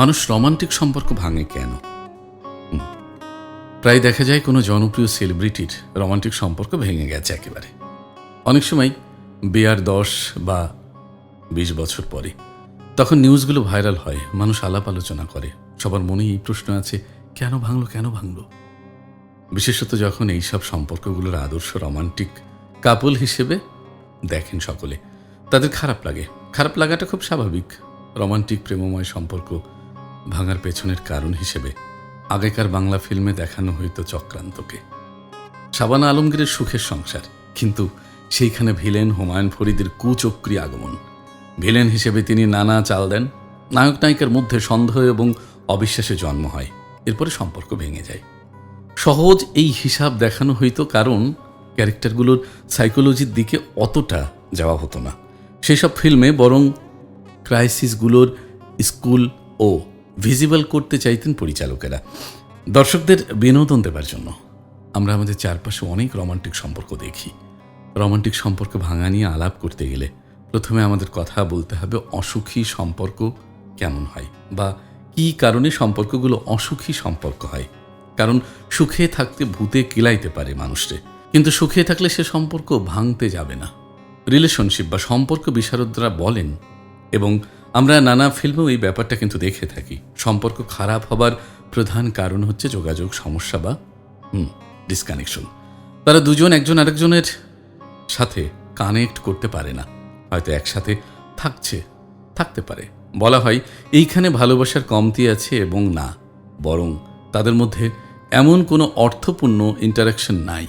মানুষ রোমান্টিক সম্পর্ক ভাঙে কেন? প্রায় দেখা যায় কোনো জনপ্রিয় সেলিব্রিটির রোমান্টিক সম্পর্ক ভেঙে গেছে একেবারে। অনেক সময় বিয়ার দশ বা বিশ বছর পরে তখন নিউজগুলো ভাইরাল হয়, মানুষ আলাপ আলোচনা করে, সবার মনে এই প্রশ্ন আছে, কেন ভাঙলো কেন ভাঙলো? বিশেষত যখন এইসব সম্পর্কগুলোর আদর্শ রোমান্টিক কাপল হিসেবে দেখেন সকলে, তাদের খারাপ লাগে। খারাপ লাগাটা খুব স্বাভাবিক। রোমান্টিক প্রেমময় সম্পর্ক ভাঙার পেছনের কারণ হিসেবে আগেকার বাংলা ফিল্মে দেখানো হইতো চক্রান্তকে। শাবানা আলমগীরের সুখের সংসার, কিন্তু সেইখানে ভিলেন হুমায়ুন ফরিদের কুচক্রী আগমন। ভিলেন হিসেবে তিনি নানা চাল দেন, নায়ক নায়িকার মধ্যে সন্দেহ এবং অবিশ্বাসে জন্ম হয়, এরপরে সম্পর্ক ভেঙে যায়। সহজ এই হিসাব দেখানো হইতো কারণ ক্যারেক্টারগুলোর সাইকোলজির দিকে অতটা যাওয়া হতো না। সেসব ফিল্মে বরং ক্রাইসিসগুলোর স্কুল ও ভিজিবল করতে চাইতেন পরিচালকেরা। দর্শকদের বিনোদন দেবার জন্য আমরা আমাদের চারপাশে অনেক রোমান্টিক সম্পর্ক দেখি। রোমান্টিক সম্পর্ক ভাঙা নিয়ে আলাপ করতে গেলে প্রথমে আমাদের কথা বলতে হবে, অসুখী সম্পর্ক কেমন হয়? বা কি কারণে সম্পর্কগুলো অসুখী সম্পর্ক হয়? কারণ সুখে থাকতে ভূতে কিলাইতে পারে মানুষকে। কিন্তু সুখে থাকলে সে সম্পর্ক ভাঙতে যাবে না। রিলেশনশিপ বা সম্পর্ক বিশারদরা বলেন এবং আমরা নানা ফিল্মেও এই ব্যাপারটা কিন্তু দেখে থাকি। সম্পর্ক খারাপ হবার প্রধান কারণ হচ্ছে যোগাযোগ সমস্যা বা, হুম ডিসকানেকশন তারা দুজন, একজন আরেকজনের সাথে কানেক্ট করতে পারে না। হয়তো একসাথে থাকছে, থাকতে পারে। বলা হয়, এইখানে ভালোবাসার কমতি আছে এবং না, বরং তাদের মধ্যে এমন কোনো অর্থপূর্ণ ইন্টারাকশন নাই।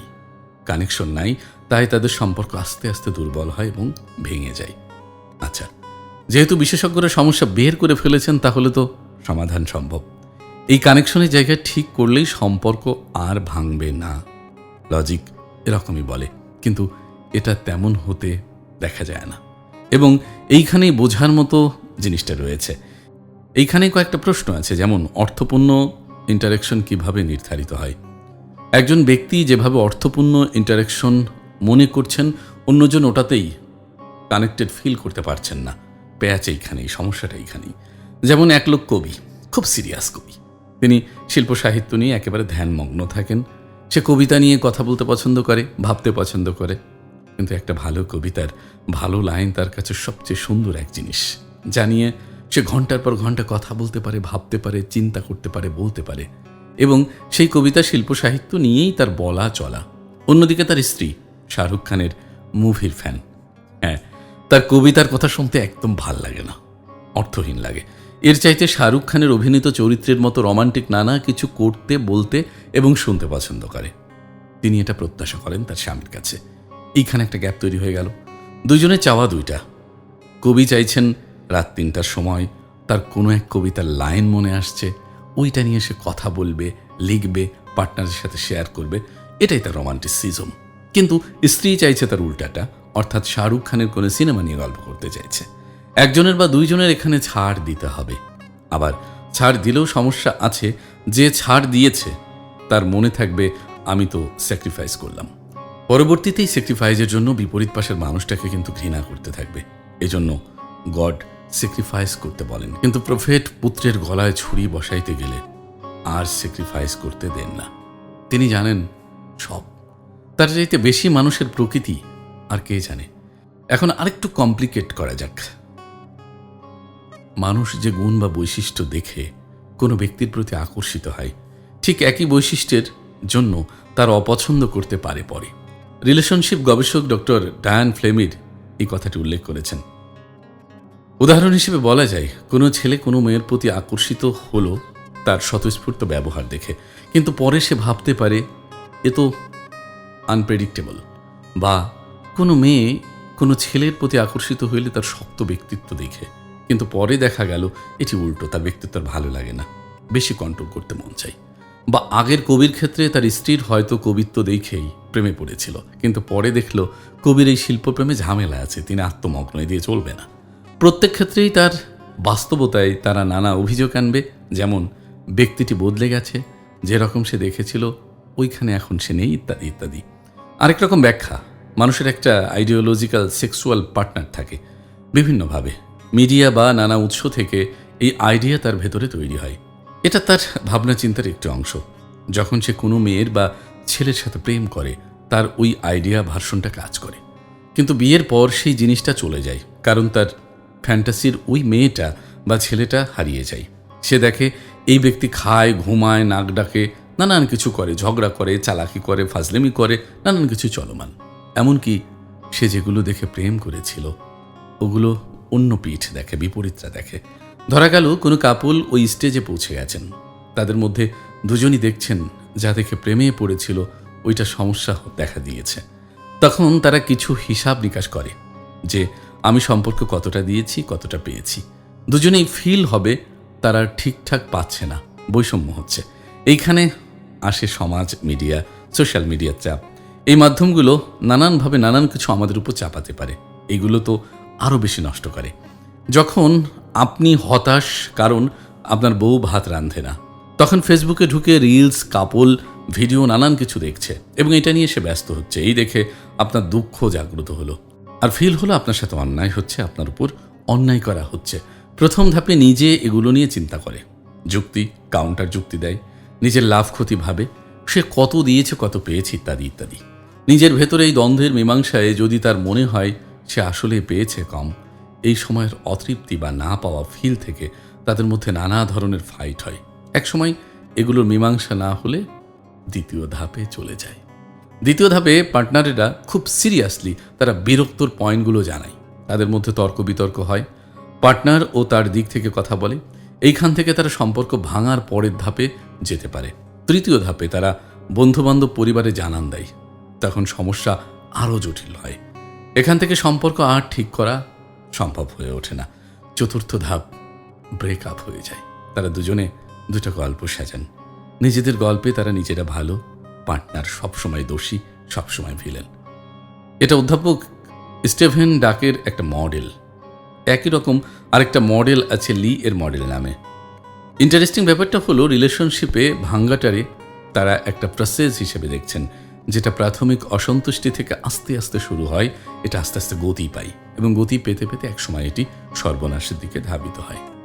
কানেকশন নাই, তাই তাদের সম্পর্ক আস্তে আস্তে দুর্বল হয় এবং ভেঙে যায়। আচ্ছা যেহেতু বিশেষজ্ঞরা সমস্যা বের করে ফেলেছেন, তাহলে তো সমাধান সম্ভব। এই কানেকশনের জায়গা ঠিক করলেই সম্পর্ক আর ভাঙবে না। লজিক এরকমই বলে, কিন্তু এটা তেমন হতে দেখা যায় না। এবং এইখানেই বোঝার মতো জিনিসটা রয়েছে। এইখানে কয়েকটা প্রশ্ন আছে, যেমন অর্থপূর্ণ ইন্টারাকশন কীভাবে নির্ধারিত হয়? একজন ব্যক্তি যেভাবে অর্থপূর্ণ ইন্টারাকশন মনে করছেন, অন্যজন ওটাতেই কানেক্টেড ফিল করতে পারছেন না। প্যাচ এইখানেই, সমস্যাটা এইখানেই। যেমন এক লোক কবি, খুব সিরিয়াস কবি। তিনি শিল্প সাহিত্য নিয়ে একেবারে ধ্যানমগ্ন থাকেন। সে কবিতা নিয়ে কথা বলতে পছন্দ করে, ভাবতে পছন্দ করে। কিন্তু একটা ভালো কবিতার ভালো লাইন তার কাছে সবচেয়ে সুন্দর এক জিনিস জানিয়ে সে ঘণ্টার পর ঘণ্টা কথা বলতে পারে, ভাবতে পারে, চিন্তা করতে পারে, বলতে পারে। এবং সেই কবিতা শিল্প সাহিত্য নিয়েই তার বলা চলা। অন্যদিকে তার স্ত্রী, শাহরুখ খানের মুভির ফ্যান হ্যাঁ তার কবিতার কথা শুনতে একদম ভালো লাগে না, অর্থহীন লাগে। এর চাইতে শাহরুখ খানের অভিনীত চরিত্রের মতো রোমান্টিক নানা কিছু করতে, বলতে এবং শুনতে পছন্দ করে। তিনি এটা প্রত্যাশা করেন তার স্বামীর কাছে। এইখানে একটা গ্যাপ তৈরি হয়ে গেল। দুজনে চাওয়া দুইটা। কবি চাইছেন রাত তিনটার সময়, তার কোনো এক কবিতার লাইন মনে আসছে, ওইটা নিয়ে সে কথা বলবে, লিখবে, পার্টনারের সাথে শেয়ার করবে, এটাই তার রোমান্টিসিজম। কিন্তু স্ত্রী চাইছে তার উল্টাটা অর্থাৎ শাহরুখ খানের কোনো সিনেমা নিয়ে গল্প করতে চাইছে। একজনের বা দুইজনের এখানে ছাড় দিতে হবে। আবার ছাড় দিলেও সমস্যা আছে, যে ছাড় দিয়েছে, তার মনে থাকবে, আমি তো স্যাক্রিফাইস করলাম। পরবর্তীতেই স্যাক্রিফাইসের জন্য বিপরীত পাশের মানুষটাকে কিন্তু ঘৃণা করতে থাকবে। এজন্য গড স্যাক্রিফাইস করতে বলেন। কিন্তু প্রফেট পুত্রের গলায় ছুরি বসাইতে গেলে আর স্যাক্রিফাইস করতে দেন না। তিনি জানেন, সব। তার চাইতে বেশি মানুষের প্রকৃতি আর কে জানে। এখন আরেকটু কমপ্লিকেট করা যাক। মানুষ যে গুণ বা বৈশিষ্ট্য দেখে কোনো ব্যক্তির প্রতি আকর্ষিত হয়, ঠিক একই বৈশিষ্ট্যের জন্য তার অপছন্দ করতে পারে পরে। রিলেশনশিপ গবেষক ডক্টর ডায়ান ফ্লেমির এই কথাটি উল্লেখ করেছেন। উদাহরণ হিসেবে বলা যায়, কোনো ছেলে কোনো মেয়ের প্রতি আকর্ষিত হলো তার স্বতঃস্ফূর্ত ব্যবহার দেখে, কিন্তু পরে সে ভাবতে পারে, এ তো আনপ্রেডিক্টেবল বা কোনো মেয়ে কোনো ছেলের প্রতি আকর্ষিত হইলে তার শক্ত ব্যক্তিত্ব দেখে। কিন্তু পরে দেখা গেল, এটি উল্টো, তার ব্যক্তিত্ব ভালো লাগে না। বেশি কন্ট্রোল করতে মন চাই। বা আগের কবির ক্ষেত্রে তার স্ত্রীর হয়তো কবিত্ব দেখেই প্রেমে পড়েছিল, কিন্তু পরে দেখল কবির এই শিল্পপ্রেমে ঝামেলা আছে, তিনি আত্মমগ্ন দিয়ে চলবে না। প্রত্যেক ক্ষেত্রেই তার বাস্তবতায় তারা নানা অভিযোগ আনবে, যেমন, ব্যক্তিটি বদলে গেছে, যেরকম সে দেখেছিল, ওইখানে এখন সে নেই, ইত্যাদি ইত্যাদি। আরেক রকম ব্যাখ্যা মানুষের একটা আইডিওলজিক্যাল সেক্সুয়াল পার্টনার থাকে, বিভিন্নভাবে। মিডিয়া বা নানা উৎস থেকে এই আইডিয়া তার ভেতরে তৈরি হয়। এটা তার ভাবনা চিন্তার একটি অংশ। যখন সে কোনো মেয়ের বা ছেলের সাথে প্রেম করে, তার ওই আইডিয়া ভার্সনটা কাজ করে। কিন্তু বিয়ের পর সেই জিনিসটা চলে যায়, কারণ তার ফ্যান্টাসির ওই মেয়েটা বা ছেলেটা হারিয়ে যায়। সে দেখে এই ব্যক্তি খায়, ঘুমায়, নাক ডাকে, নানান কিছু করে, ঝগড়া করে, চালাকি করে, ফাজলেমি করে, নানান কিছু চলমান। এমনকি সে যেগুলো দেখে প্রেম করেছিল, ওগুলো অন্য পিঠ দেখে, বিপরীতটা দেখে। ধরা গেল কোনো কাপল ওই স্টেজে পৌঁছে গেছেন। তাদের মধ্যে দুজনই দেখছেন যা দেখে প্রেমে পড়েছিল, ওইটা সমস্যা দেখা দিয়েছে। তখন তারা কিছু হিসাব নিকাশ করে যে আমি সম্পর্ক কতটা দিয়েছি, কতটা পেয়েছি। দুজনেই ফিল হবে, তারা ঠিকঠাক পাচ্ছে না, বৈষম্য হচ্ছে। এইখানে আসে সমাজ মিডিয়া সোশ্যাল মিডিয়ার চাপ। এই মাধ্যমগুলো নানানভাবে নানান কিছু আমাদের উপর চাপাতে পারে। এগুলো তো আরও বেশি নষ্ট করে। যখন আপনি হতাশ, কারণ আপনার বউ ভাত রাঁধে না, তখন ফেসবুকে ঢুকে রিলস, কাপল, ভিডিও, নানান কিছু দেখছে এবং এটা নিয়ে সে ব্যস্ত হচ্ছে। এই দেখে আপনার দুঃখ জাগ্রত হলো আর ফিল হলো আপনার সাথে অন্যায় হচ্ছে, আপনার উপর অন্যায় করা হচ্ছে। প্রথম ধাপে নিজে এগুলো নিয়ে চিন্তা করে। যুক্তি কাউন্টার যুক্তি দেয়। নিজের লাভ ক্ষতি ভাবে। সে কত দিয়েছে, কত পেয়েছে ইত্যাদি ইত্যাদি। নিজের ভেতরে এই দ্বন্দ্বের মীমাংসায় যদি তার মনে হয় সে আসলে পেয়েছে কম, এই সময়ের অতৃপ্তি বা না পাওয়া ফিল থেকে তাদের মধ্যে নানা ধরনের ফাইট হয়। একসময় এগুলোর মীমাংসা না হলে দ্বিতীয় ধাপে চলে যায়। দ্বিতীয় ধাপে পার্টনারেরা খুব সিরিয়াসলি তারা বিরক্তর পয়েন্টগুলো জানায়। তাদের মধ্যে তর্ক বিতর্ক হয়। পার্টনার ও তার দিক থেকে কথা বলে। এইখান থেকে তারা সম্পর্ক ভাঙার পরের ধাপে যেতে পারে। তৃতীয় ধাপে তারা বন্ধুবান্ধব পরিবারে জানান দেয়। তখন সমস্যা আরও জটিল হয়। এখান থেকে সম্পর্ক আর ঠিক করা সম্ভব হয়ে ওঠে না। চতুর্থ ধাপ ব্রেকআপ হয়ে যায়। তারা দুজনে দুটো গল্প সাজান। নিজেদের গল্পে তারা নিজেরা ভালো পার্টনার সবসময় দোষী, সবসময় ভিলেন এটা অধ্যাপক স্টেভেন ডাকের একটা মডেল একই রকম আরেকটা মডেল আছে লি এর মডেল নামে। ইন্টারেস্টিং ব্যাপারটা হলো রিলেশনশিপে ভাঙ্গাটারে তারা একটা প্রসেস হিসেবে দেখছেন। যেটা প্রাথমিক অসন্তুষ্টি থেকে আস্তে আস্তে শুরু হয়, এটা আস্তে আস্তে গতি পায় এবং গতি পেতে পেতে একসময় এটি সর্বনাশের দিকে ধাবিত হয়।